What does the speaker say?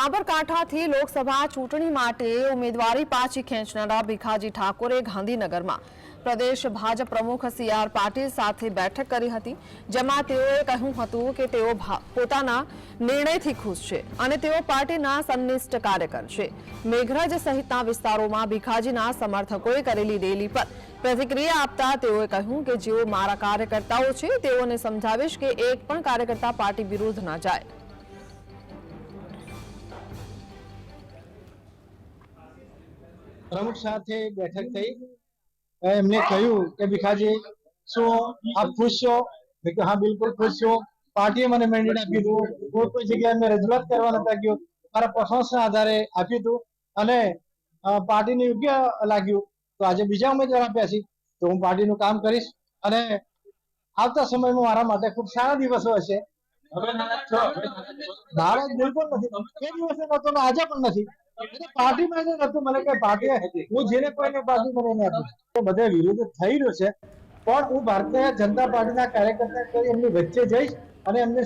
સાબરકાંઠાથી લોકસભા ચૂંટણી માટે ઉમેદવારી પાછી ખેંચનારા ભીખાજી ઠાકોરે ગાંધીનગરમાં પ્રદેશ ભાજપ પ્રમુખ સી આર પાટીલ સાથે બેઠક કરી હતી, જેમાં તેઓએ કહ્યું હતું કે તેઓ પોતાના નિર્ણયથી ખુશ છે અને તેઓ પાર્ટીના સંનિષ્ઠ કાર્યકર છે. મેઘરજ સહિતના વિસ્તારોમાં ભીખાજીના સમર્થકોએ કરેલી રેલી પર પ્રતિક્રિયા આપતા તેઓએ કહ્યું કે જેઓ મારા કાર્યકર્તાઓ છે, તેઓને સમજાવીશ કે એક પણ કાર્યકર્તા પાર્ટી વિરુદ્ધ ન જાય. પ્રમુખ સાથે બેઠક થઈ. એમને કહ્યું કે ભીખાજી શું આપ ખુશ છો? મેં હા બિલકુલ ખુશ છું. પાર્ટીએ મને મેન્ડેટ આપ્યું હતું કોઈ કોઈ જગ્યાએ મેં રજૂઆત કરવા નતા ગયો. મારા પરફોર્મન્સના આધારે આપ્યું હતું અને પાર્ટીને યોગ્ય લાગ્યું. તો આજે બીજા ઉમેદવાર આપ્યા છે. તો હું પાર્ટીનું કામ કરીશ અને આવતા સમયમાં મારા માટે ખૂબ સારા દિવસો હશે. ભારત બિલકુલ નથી. એ દિવસે નહોતો આજે પણ નથી. પાર્ટીમાં જ નતું મને કઈ પાર્ટી હું જેને કોઈને પાર્ટી મને નથી બધે વિરોધ થઈ છે. પણ હું ભારતીય જનતા પાર્ટીના કાર્યકર્તા કરી એમની વચ્ચે જઈશ અને એમને